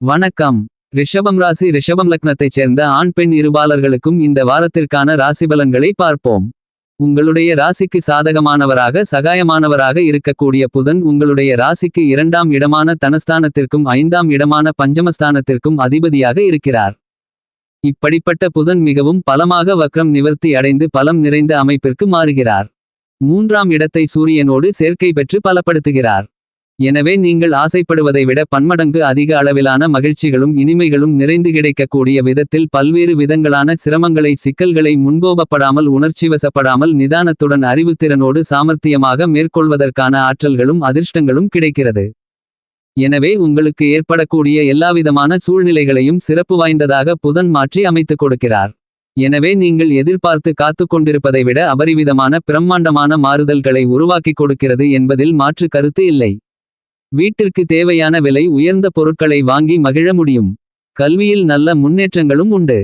வணக்கம். ரிஷபம் ராசி ரிஷபம் லக்னத்தைச் சேர்ந்த ஆண் பெண் இருபாலர்களுக்கும் இந்த வாரத்திற்கான ராசிபலன்களை பார்ப்போம். உங்களுடைய ராசிக்கு சாதகமானவராக சகாயமானவராக இருக்கக்கூடிய புதன் உங்களுடைய ராசிக்கு இரண்டாம் இடமான தனஸ்தானத்திற்கும் ஐந்தாம் இடமான பஞ்சமஸ்தானத்திற்கும் அதிபதியாக இருக்கிறார். இப்படிப்பட்ட புதன் மிகவும் பலமாக வக்ரம் நிவர்த்தி அடைந்து பலம் நிறைந்த அமைப்பிற்கு மாறுகிறார். மூன்றாம் இடத்தை சூரியனோடு சேர்க்கை பெற்று பலப்படுத்துகிறார். எனவே நீங்கள் ஆசைப்படுவதை விட பன்மடங்கு அதிக அளவிலான மகிழ்ச்சிகளும் இனிமைகளும் நிறைந்து கிடைக்கக்கூடிய விதத்தில் பல்வேறு விதங்களான சிரமங்களை சிக்கல்களை முன்கோபப்படாமல் உணர்ச்சிவசப்படாமல் நிதானத்துடன் அறிவுத்திறனோடு சாமர்த்தியமாக மேற்கொள்வதற்கான ஆற்றல்களும் அதிர்ஷ்டங்களும் கிடைக்கிறது. எனவே உங்களுக்கு ஏற்படக்கூடிய எல்லாவிதமான சூழ்நிலைகளையும் சிறப்பு வாய்ந்ததாக புதன் மாற்றி அமைத்துக் கொடுக்கிறார். எனவே நீங்கள் எதிர்பார்த்து காத்துக் கொண்டிருப்பதை விட அபரிவிதமான பிரம்மாண்டமான மாறுதல்களை உருவாக்கிக் கொடுக்கிறது என்பதில் மாற்று கருத்து இல்லை. வீட்டிற்கு தேவையான விலை உயர்ந்த பொருட்களை வாங்கி மகிழ முடியும். கல்வியில் நல்ல முன்னேற்றங்களும் உண்டு.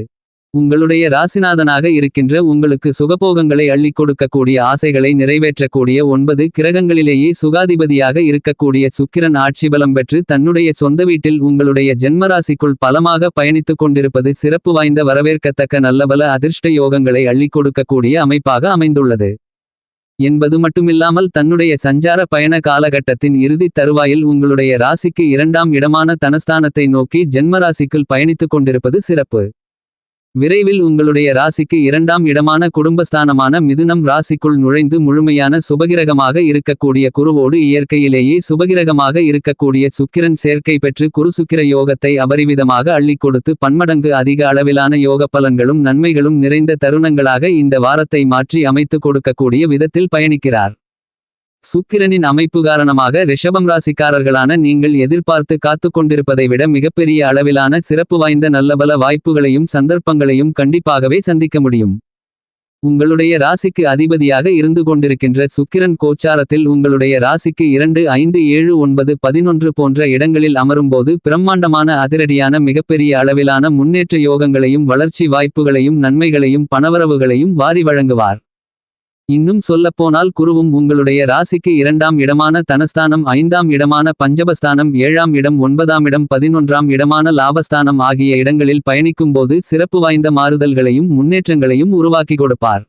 உங்களுடைய ராசிநாதனாக இருக்கின்ற உங்களுக்கு சுகபோகங்களை அள்ளிக் கொடுக்கக்கூடிய ஆசைகளை நிறைவேற்றக்கூடிய ஒன்பது கிரகங்களிலேயே சுகாதிபதியாக இருக்கக்கூடிய சுக்கிரன் ஆட்சி பலம் பெற்று தன்னுடைய சொந்த வீட்டில் உங்களுடைய ஜென்மராசிக்குள் பலமாக பயணித்துக் கொண்டிருப்பது சிறப்பு வாய்ந்த வரவேற்கத்தக்க நல்லபல அதிர்ஷ்ட யோகங்களை அள்ளிக் கொடுக்கக்கூடிய அமைப்பாக அமைந்துள்ளது. என்பது மட்டுமில்லாமல் தன்னுடைய சஞ்சார பயண காலகட்டத்தின் இறுதித் தருவாயில் உங்களுடைய ராசிக்கு இரண்டாம் இடமான தனஸ்தானத்தை நோக்கி ஜென்மராசிக்குள் பயணித்துக் கொண்டிருப்பது சிறப்பு. விரைவில் உங்களுடைய ராசிக்கு இரண்டாம் இடமான குடும்பஸ்தானமான மிதுனம் ராசிக்குள் நுழைந்து முழுமையான சுபகிரகமாக இருக்கக்கூடிய குருவோடு இயற்கையிலேயே சுபகிரகமாக இருக்கக்கூடிய சுக்கிரன் சேர்க்கை பெற்று குருசுக்கிர யோகத்தை அபரிவிதமாக அள்ளிக் கொடுத்து பன்மடங்கு அதிக அளவிலான யோக பலன்களும் நன்மைகளும் நிறைந்த தருணங்களாக இந்த வாரத்தை மாற்றி அமைத்துக் கொடுக்கக்கூடிய விதத்தில் பயணிக்கிறார். சுக்கிரனின் அமைப்பு காரணமாக ரிஷபம் ராசிக்காரர்களான நீங்கள் எதிர்பார்த்து காத்து கொண்டிருப்பதை விட மிகப்பெரிய அளவிலான சிறப்பு வாய்ந்த நல்லபல வாய்ப்புகளையும் சந்தர்ப்பங்களையும் கண்டிப்பாகவே சந்திக்க முடியும். உங்களுடைய ராசிக்கு அதிபதியாக இருந்து கொண்டிருக்கின்ற சுக்கிரன் கோச்சாரத்தில் உங்களுடைய ராசிக்கு இரண்டு ஐந்து ஏழு ஒன்பது பதினொன்று போன்ற இடங்களில் அமரும்போது பிரம்மாண்டமான அதிரடியான மிகப்பெரிய அளவிலான முன்னேற்ற யோகங்களையும் வளர்ச்சி வாய்ப்புகளையும் நன்மைகளையும் பணவரவுகளையும் வாரி வழங்குவார். இன்னும் சொல்லப்போனால் குருவும் உங்களுடைய ராசிக்கு இரண்டாம் இடமான தனஸ்தானம் ஐந்தாம் இடமான பஞ்சபஸ்தானம் ஏழாம் இடம் ஒன்பதாம் இடம் பதினொன்றாம் இடமான லாபஸ்தானம் ஆகிய இடங்களில் பயணிக்கும்போது சிறப்பு வாய்ந்த மாறுதல்களையும் முன்னேற்றங்களையும் உருவாக்கி கொடுப்பார்.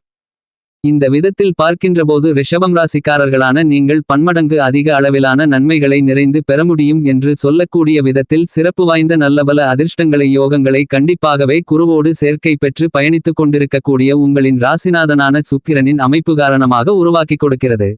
இந்த விதத்தில் பார்க்கின்றபோது ரிஷபம் ராசிக்காரர்களான நீங்கள் பன்மடங்கு அதிக அளவிலான நன்மைகளை நிறைந்து பெற முடியும் என்று சொல்லக்கூடிய விதத்தில் சிறப்பு வாய்ந்த நல்லபல அதிர்ஷ்டங்களை யோகங்களை கண்டிப்பாகவே குருவோடு சேர்க்கை பெற்று பயணித்துக் கொண்டிருக்கக்கூடிய உங்களின் ராசிநாதனான சுக்கிரனின் அமைப்பு காரணமாக உருவாக்கிக் கொடுக்கிறது.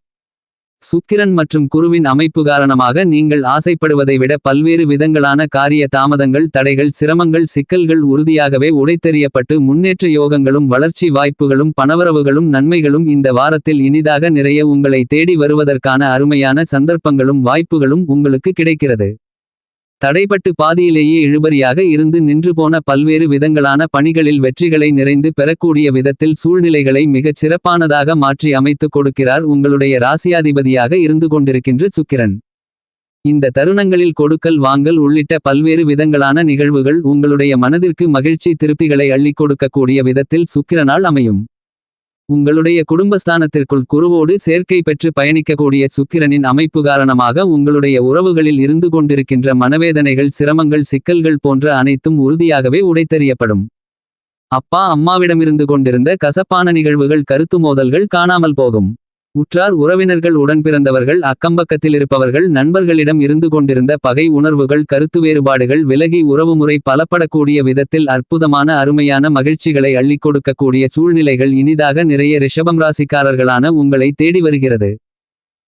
சுக்கிரன் மற்றும் குருவின் அமைப்பு காரணமாக நீங்கள் ஆசைப்படுவதை விட பல்வேறு விதங்களான காரிய தாமதங்கள் தடைகள் சிரமங்கள் சிக்கல்கள் உறுதியாகவே உடைத்தெறியப்பட்டு முன்னேற்ற யோகங்களும் வளர்ச்சி வாய்ப்புகளும் பணவரவுகளும் நன்மைகளும் இந்த வாரத்தில் இனிதாக நிறைய உங்களை தேடி வருவதற்கான அருமையான சந்தர்ப்பங்களும் வாய்ப்புகளும் உங்களுக்கு கிடைக்கிறது. தடைப்பட்டு பாதியிலேயே இழுபறியாக இருந்து நின்று போன பல்வேறு விதங்களான பணிகளில் வெற்றிகளை நிறைந்து பெறக்கூடிய விதத்தில் சூழ்நிலைகளை மிகச் சிறப்பானதாக மாற்றி அமைத்துக் கொடுக்கிறார் உங்களுடைய ராசியாதிபதியாக இருந்து கொண்டிருக்கின்ற சுக்கிரன். இந்த தருணங்களில் கொடுக்கல் வாங்கல் உள்ளிட்ட பல்வேறு விதங்களான நிகழ்வுகள் உங்களுடைய மனதிற்கு மகிழ்ச்சி திருப்திகளை அள்ளிக் கொடுக்கக்கூடிய விதத்தில் சுக்கிரனால் அமையும். உங்களுடைய குடும்பஸ்தானத்திற்குள் குருவோடு சேர்க்கை பெற்று பயணிக்கக்கூடிய சுக்கிரனின் அமைப்பு காரணமாக உங்களுடைய உறவுகளில் இருந்து கொண்டிருக்கின்ற மனவேதனைகள் சிரமங்கள் சிக்கல்கள் போன்ற அனைத்தும் உறுதியாகவே உடைத்தறியப்படும். அப்பா அம்மாவிடமிருந்து கொண்டிருந்த கசப்பான நிகழ்வுகள் கருத்து மோதல்கள் காணாமல் போகும். உற்றார் உறவினர்கள் உடன்பிறந்தவர்கள் அக்கம்பக்கத்தில் இருப்பவர்கள் நண்பர்களிடம் இருந்து கொண்டிருந்த பகை உணர்வுகள் கருத்து வேறுபாடுகள் விலகி உறவுமுறை பலப்படக்கூடிய விதத்தில் அற்புதமான அருமையான மகிழ்ச்சிகளை அள்ளிக் கொடுக்கக்கூடிய சூழ்நிலைகள் இனிதாக நிறைய ரிஷபம் ராசிக்காரர்களான உங்களை தேடி வருகிறது.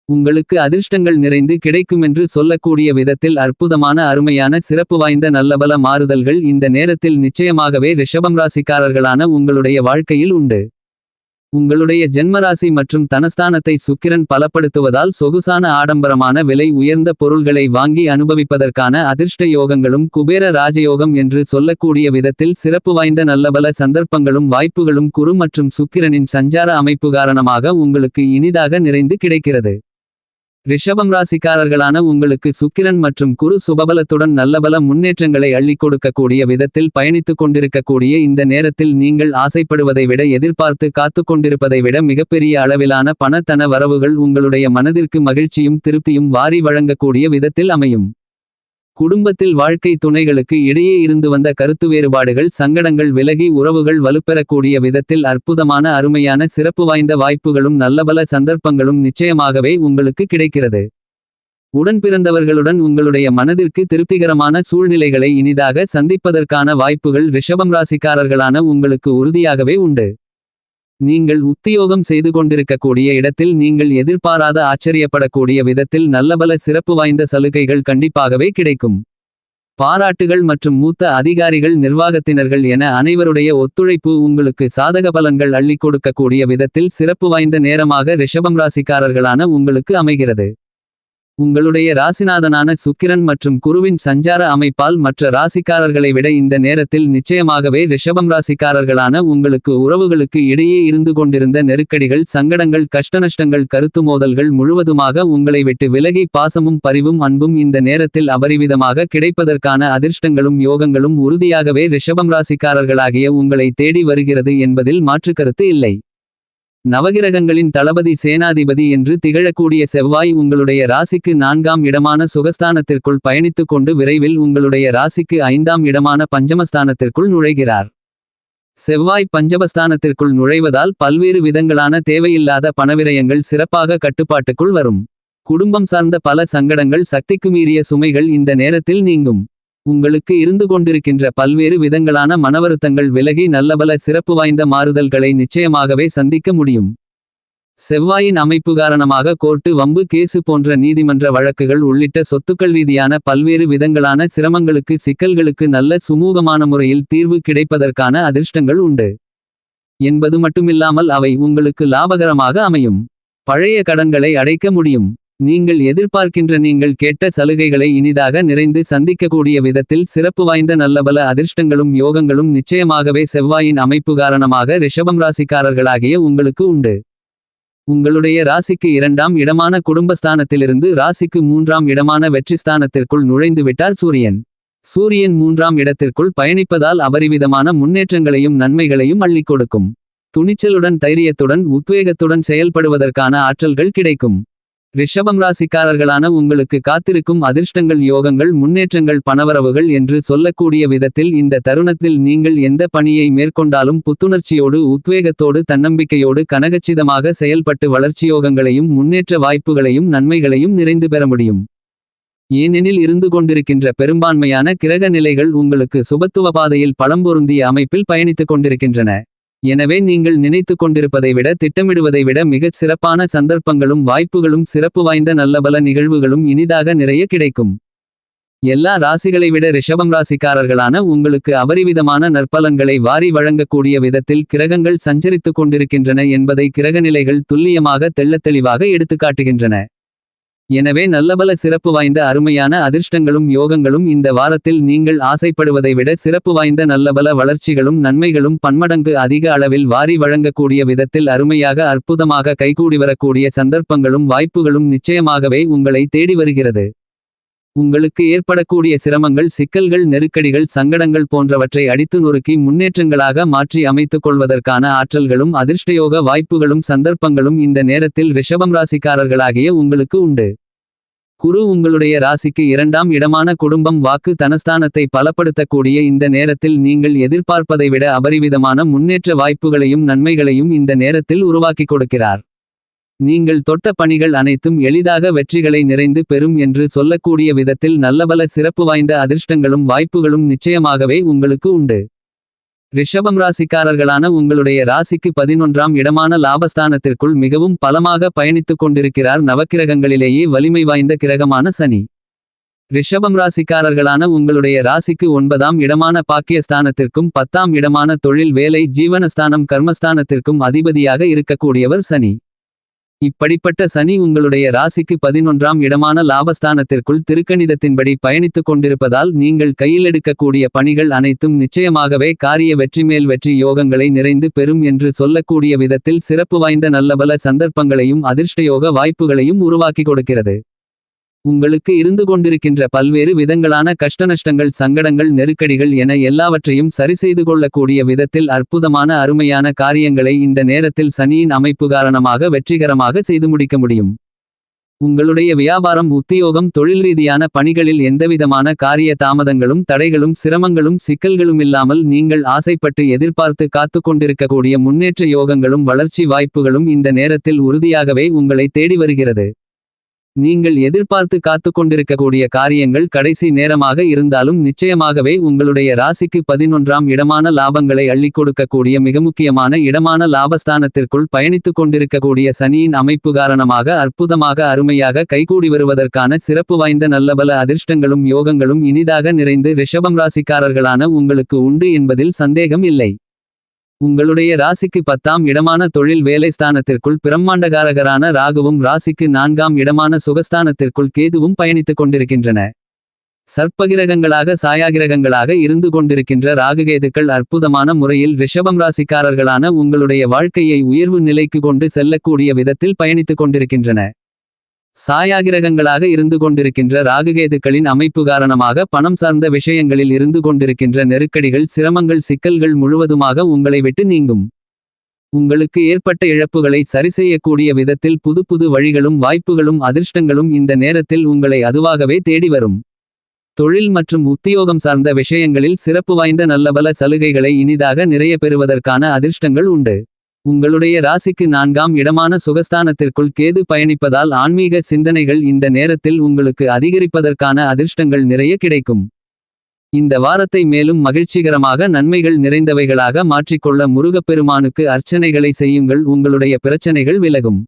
உங்களுக்கு அதிர்ஷ்டங்கள் நிறைந்து கிடைக்குமென்று சொல்லக்கூடிய விதத்தில் அற்புதமான அருமையான சிறப்பு வாய்ந்த நல்லபல மாறுதல்கள் இந்த நேரத்தில் நிச்சயமாகவே ரிஷபம் ராசிக்காரர்களான உங்களுடைய வாழ்க்கையில் உண்டு. உங்களுடைய ஜென்மராசி மற்றும் தனஸ்தானத்தை சுக்கிரன் பலப்படுத்துவதால் சொகுசான ஆடம்பரமான விலை உயர்ந்த பொருள்களை வாங்கி அனுபவிப்பதற்கான அதிர்ஷ்ட யோகங்களும் குபேர ராஜயோகம் என்று சொல்லக்கூடிய விதத்தில் சிறப்பு வாய்ந்த நல்லபல சந்தர்ப்பங்களும் வாய்ப்புகளும் குரு மற்றும் சுக்கிரனின் சஞ்சார அமைப்பு காரணமாக உங்களுக்கு இனிதாக நிறைந்து கிடைக்கிறது. ரிஷபம் ராசிக்காரர்களான உங்களுக்கு சுக்கிரன் மற்றும் குரு சுபபலத்துடன் நல்லபல முன்னேற்றங்களை அள்ளிக் கொடுக்கக்கூடிய விதத்தில் பயணித்துக் கொண்டிருக்கக்கூடிய இந்த நேரத்தில் நீங்கள் ஆசைப்படுவதை விட எதிர்பார்த்து காத்துக் கொண்டிருப்பதை விட மிகப்பெரிய அளவிலான பணத்தன வரவுகள் உங்களுடைய மனதிற்கு மகிழ்ச்சியும் திருப்தியும் வாரி வழங்கக்கூடிய விதத்தில் அமையும். குடும்பத்தில் வாழ்க்கை துணைகளுக்கு இடையே இருந்து வந்த கருத்து வேறுபாடுகள் சங்கடங்கள் விலகி உறவுகள் வலுப்பெறக்கூடிய விதத்தில் அற்புதமான அருமையான சிறப்பு வாய்ந்த வாய்ப்புகளும் நல்லபல சந்தர்ப்பங்களும் நிச்சயமாகவே உங்களுக்கு கிடைக்கிறது. உடன் பிறந்தவர்களுடன் உங்களுடைய மனதிற்கு திருப்திகரமான சூழ்நிலைகளை இனிதாக சந்திப்பதற்கான வாய்ப்புகள் ரிஷபம் ராசிக்காரர்களான உங்களுக்கு உறுதியாகவே உண்டு. நீங்கள் உத்தியோகம் செய்து கொண்டிருக்கக்கூடிய இடத்தில் நீங்கள் எதிர்பாராத ஆச்சரியப்படக்கூடிய விதத்தில் நல்லபல சிறப்பு வாய்ந்த சலுகைகள் கண்டிப்பாகவே கிடைக்கும். பாராட்டுகள் மற்றும் மூத்த அதிகாரிகள் நிர்வாகத்தினர்கள் என அனைவருடைய ஒத்துழைப்பு உங்களுக்கு சாதக பலன்கள் அள்ளிக் கொடுக்கக்கூடிய விதத்தில் சிறப்பு வாய்ந்த நேரமாக ரிஷபம் ராசிக்காரர்களான உங்களுக்கு அமைகிறது. உங்களுடைய ராசிநாதனான சுக்கிரன் மற்றும் குருவின் சஞ்சார அமைப்பால் மற்ற ராசிக்காரர்களை விட இந்த நேரத்தில் நிச்சயமாகவே ரிஷபம் ராசிக்காரர்களான உங்களுக்கு உறவுகளுக்கு இடையே இருந்து கொண்டிருந்த நெருக்கடிகள் சங்கடங்கள் கஷ்டநஷ்டங்கள் கருத்து மோதல்கள் முழுவதுமாக உங்களை விட்டு விலகி பாசமும் பரிவும் அன்பும் இந்த நேரத்தில் அபரிவிதமாக கிடைப்பதற்கான அதிர்ஷ்டங்களும் யோகங்களும் உறுதியாகவே ரிஷபம் ராசிக்காரர்களாகிய உங்களை தேடி வருகிறது என்பதில் மாற்றுக்கருத்து இல்லை. நவகிரகங்களின் தளபதி சேனாதிபதி என்று திகழக்கூடிய செவ்வாய் உங்களுடைய ராசிக்கு நான்காம் இடமான சுகஸ்தானத்திற்குள் பயணித்துக் கொண்டு விரைவில் உங்களுடைய ராசிக்கு ஐந்தாம் இடமான பஞ்சமஸ்தானத்திற்குள் நுழைகிறார். செவ்வாய் பஞ்சமஸ்தானத்திற்குள் நுழைவதால் பல்வேறு விதங்களான தேவையில்லாத பணவிரயங்கள் சிறப்பாக கட்டுப்பாட்டுக்குள் வரும். குடும்பம் சார்ந்த பல சங்கடங்கள் சக்திக்கு மீறிய சுமைகள் இந்த நேரத்தில் நீங்கும். உங்களுக்கு இருந்து கொண்டிருக்கின்ற பல்வேறு விதங்களான மனவருத்தங்கள் விலகி நல்லபல சிறப்பு வாய்ந்த மாறுதல்களை நிச்சயமாகவே சந்திக்க முடியும். செவ்வாயின் அமைப்பு காரணமாக கோர்ட்டு வம்பு கேசு போன்ற நீதிமன்ற வழக்குகள் உள்ளிட்ட சொத்துக்கள் ரீதியான பல்வேறு விதங்களான சிரமங்களுக்கு சிக்கல்களுக்கு நல்ல சுமூகமான முறையில் தீர்வு கிடைப்பதற்கான அதிர்ஷ்டங்கள் உண்டு. என்பது மட்டுமில்லாமல் அவை உங்களுக்கு லாபகரமாக அமையும். பழைய கடன்களை அடைக்க முடியும். நீங்கள் எதிர்பார்க்கின்ற நீங்கள் கேட்ட சலுகைகளை இனிதாக நிறைந்து சந்திக்கக்கூடிய விதத்தில் சிறப்பு வாய்ந்த நல்லபல அதிர்ஷ்டங்களும் யோகங்களும் நிச்சயமாகவே செவ்வாயின் அமைப்பு காரணமாக ரிஷபம் ராசிக்காரர்களாகிய உங்களுக்கு உண்டு. உங்களுடைய ராசிக்கு இரண்டாம் இடமான குடும்பஸ்தானத்திலிருந்து ராசிக்கு மூன்றாம் இடமான வெற்றிஸ்தானத்திற்குள் ஸ்தானத்திற்குள் நுழைந்துவிட்டார் சூரியன். சூரியன் மூன்றாம் இடத்திற்குள் பயணிப்பதால் அபரிவிதமான முன்னேற்றங்களையும் நன்மைகளையும் அள்ளிக் கொடுக்கும். துணிச்சலுடன் தைரியத்துடன் உத்வேகத்துடன் செயல்படுவதற்கான ஆற்றல்கள் கிடைக்கும். ரிஷபம் ராசிக்காரர்களான உங்களுக்கு காத்திருக்கும் அதிர்ஷ்டங்கள் யோகங்கள் முன்னேற்றங்கள் பணவரவுகள் என்று சொல்லக்கூடிய விதத்தில் இந்த தருணத்தில் நீங்கள் எந்த பணியை மேற்கொண்டாலும் புத்துணர்ச்சியோடு உத்வேகத்தோடு தன்னம்பிக்கையோடு கனகச்சிதமாக செயல்பட்டு வளர்ச்சியோகங்களையும் முன்னேற்ற வாய்ப்புகளையும் நன்மைகளையும் நிறைந்து பெற முடியும். ஏனெனில் இருந்து கொண்டிருக்கின்ற பெரும்பான்மையான கிரக நிலைகள் உங்களுக்கு சுபத்துவ பாதையில் பழம்பொருந்திய அமைப்பில் பயணித்துக் கொண்டிருக்கின்றன. எனவே நீங்கள் நினைத்து கொண்டிருப்பதை விட திட்டமிடுவதை விட மிகச் சிறப்பான சந்தர்ப்பங்களும் வாய்ப்புகளும் சிறப்பு வாய்ந்த நல்லபல நிகழ்வுகளும் இனிதாக நிறைய கிடைக்கும். எல்லா ராசிகளை விட ரிஷபம் ராசிக்காரர்களான உங்களுக்கு அபரிவிதமான நற்பலன்களை வாரி வழங்கக்கூடிய விதத்தில் கிரகங்கள் சஞ்சரித்துக் கொண்டிருக்கின்றன என்பதை கிரகநிலைகள் துல்லியமாக தெள்ளத்தெளிவாக எடுத்துக்காட்டுகின்றன எனவே நல்லபல சிறப்பு வாய்ந்த அருமையான அதிர்ஷ்டங்களும் யோகங்களும் இந்த வாரத்தில் நீங்கள் ஆசைப்படுவதை விட சிறப்பு வாய்ந்த நல்லபல வளர்ச்சிகளும் நன்மைகளும் பன்மடங்கு அதிக அளவில் வாரி வழங்கக்கூடிய விதத்தில் அருமையாக அற்புதமாக கைகூடி வரக்கூடிய சந்தர்ப்பங்களும் வாய்ப்புகளும் நிச்சயமாகவே உங்களை தேடி வருகிறது. உங்களுக்கு ஏற்படக்கூடிய சிரமங்கள் சிக்கல்கள் நெருக்கடிகள் சங்கடங்கள் போன்றவற்றை அடித்து நொறுக்கி முன்னேற்றங்களாக மாற்றி அமைத்துக் கொள்வதற்கான ஆற்றல்களும் அதிர்ஷ்டயோக வாய்ப்புகளும் சந்தர்ப்பங்களும் இந்த நேரத்தில் ரிஷபம் ராசிக்காரர்களாகிய உங்களுக்கு உண்டு. குரு உங்களுடைய ராசிக்கு இரண்டாம் இடமான குடும்பம் வாக்கு தனஸ்தானத்தை பலப்படுத்தக்கூடிய இந்த நேரத்தில் நீங்கள் எதிர்பார்ப்பதை விட அபரிவிதமான முன்னேற்ற வாய்ப்புகளையும் நன்மைகளையும் இந்த நேரத்தில் உருவாக்கிக் கொடுக்கிறார். நீங்கள் தொட்ட பணிகள் அனைத்தும் எளிதாக வெற்றிகளை நிறைந்து பெறும் என்று சொல்லக்கூடிய விதத்தில் நல்லபல சிறப்பு வாய்ந்த அதிர்ஷ்டங்களும் வாய்ப்புகளும் நிச்சயமாகவே உங்களுக்கு உண்டு. ரிஷபம் ராசிக்காரர்களான உங்களுடைய ராசிக்கு பதினொன்றாம் இடமான லாபஸ்தானத்திற்குள் மிகவும் பலமாக பயணித்துக் கொண்டிருக்கிறார் நவக்கிரகங்களிலேயே வலிமை வாய்ந்த கிரகமான சனி. ரிஷபம் ராசிக்காரர்களான உங்களுடைய ராசிக்கு ஒன்பதாம் இடமான பாக்கியஸ்தானத்திற்கும் பத்தாம் இடமான தொழில் வேலை ஜீவனஸ்தானம் கர்மஸ்தானத்திற்கும் அதிபதியாக இருக்கக்கூடியவர் சனி. இப்படிப்பட்ட சனி உங்களுடைய ராசிக்கு பதினொன்றாம் இடமான லாபஸ்தானத்திற்குள் திருக்கணிதத்தின்படி பயணித்துக் கொண்டிருப்பதால் நீங்கள் கையிலெடுக்கக்கூடிய பணிகள் அனைத்தும் நிச்சயமாகவே காரிய வெற்றி மேல் வெற்றி யோகங்களை நிறைந்து பெறும் என்று சொல்லக்கூடிய விதத்தில் சிறப்பு வாய்ந்த நல்லபல சந்தர்ப்பங்களையும் அதிர்ஷ்டயோக வாய்ப்புகளையும் உருவாக்கி கொடுக்கிறது. உங்களுக்கு இருந்து கொண்டிருக்கின்ற பல்வேறு விதங்களான கஷ்டநஷ்டங்கள் சங்கடங்கள் நெருக்கடிகள் என எல்லாவற்றையும் சரிசெய்து கொள்ளக்கூடிய விதத்தில் அற்புதமான அருமையான காரியங்களை இந்த நேரத்தில் சனியின் அமைப்பு காரணமாக வெற்றிகரமாக செய்து முடிக்க முடியும். உங்களுடைய வியாபாரம் உத்தியோகம் தொழில் ரீதியான பணிகளில் எந்தவிதமான காரிய தாமதங்களும் தடைகளும் சிரமங்களும் சிக்கல்களுமில்லாமல் நீங்கள் ஆசைப்பட்டு எதிர்பார்த்து காத்து கொண்டிருக்கக்கூடிய முன்னேற்ற யோகங்களும் வளர்ச்சி வாய்ப்புகளும் இந்த நேரத்தில் உறுதியாகவே உங்களை தேடி வருகிறது. நீங்கள் எதிர்பார்த்து காத்துக் கொண்டிருக்கக்கூடிய காரியங்கள் கடைசி நேரமாக இருந்தாலும் நிச்சயமாகவே உங்களுடைய ராசிக்கு பதினொன்றாம் இடமான லாபங்களை அள்ளிக் கொடுக்கக்கூடிய மிக முக்கியமான இடமான லாபஸ்தானத்திற்குள் பயணித்துக் கொண்டிருக்கக்கூடிய சனியின் அமைப்பு காரணமாக அற்புதமாக அருமையாக கைகூடி வருவதற்கான சிறப்பு வாய்ந்த நல்லபல அதிர்ஷ்டங்களும் யோகங்களும் இனிதாக நிறைந்து ரிஷபம் ராசிக்காரர்களான உங்களுக்கு உண்டு என்பதில் சந்தேகம் இல்லை. உங்களுடைய ராசிக்கு பத்தாம் இடமான தொழில் வேலை ஸ்தானத்திற்குள் பிரம்மாண்டகாரகரான ராகுவும் ராசிக்கு நான்காம் இடமான சுகஸ்தானத்திற்குள் கேதுவும் பயணித்துக் கொண்டிருக்கின்றன. சர்ப்பகிரகங்களாக சாயாகிரகங்களாக இருந்து கொண்டிருக்கின்ற ராகுகேதுக்கள் அற்புதமான முறையில் ரிஷபம் ராசிக்காரர்களான உங்களுடைய வாழ்க்கையை உயர்வு நிலைக்கு கொண்டு செல்லக்கூடிய விதத்தில் பயணித்துக் கொண்டிருக்கின்றன. சாயாகிரகங்களாக இருந்து கொண்டிருக்கின்ற ராகுகேதுக்களின் அமைப்பு காரணமாக பணம் சார்ந்த விஷயங்களில் இருந்து கொண்டிருக்கின்ற நெருக்கடிகள் சிரமங்கள் சிக்கல்கள் முழுவதுமாக உங்களை விட்டு நீங்கும். உங்களுக்கு ஏற்பட்ட இழப்புகளை சரிசெய்யக்கூடிய விதத்தில் புது புது வழிகளும் வாய்ப்புகளும் அதிர்ஷ்டங்களும் இந்த நேரத்தில் உங்களை அதுவாகவே தேடி வரும். தொழில் மற்றும் உத்தியோகம் சார்ந்த விஷயங்களில் சிறப்பு வாய்ந்த நல்லபல சலுகைகளை இனிதாக நிறைய பெறுவதற்கான அதிர்ஷ்டங்கள் உண்டு. உங்களுடைய ராசிக்கு நான்காம் இடமான சுகஸ்தானத்திற்குள் கேது பயணிப்பதால் ஆன்மீக சிந்தனைகள் இந்த நேரத்தில் உங்களுக்கு அதிகரிப்பதற்கான அதிர்ஷ்டங்கள் நிறைய கிடைக்கும். இந்த வாரத்தை மேலும் மகிழ்ச்சிகரமாக நன்மைகள் நிறைந்தவைகளாக மாற்றிக்கொள்ள முருகப்பெருமானுக்கு அர்ச்சனைகளை செய்யுங்கள். உங்களுடைய பிரச்சனைகள் விலகும்.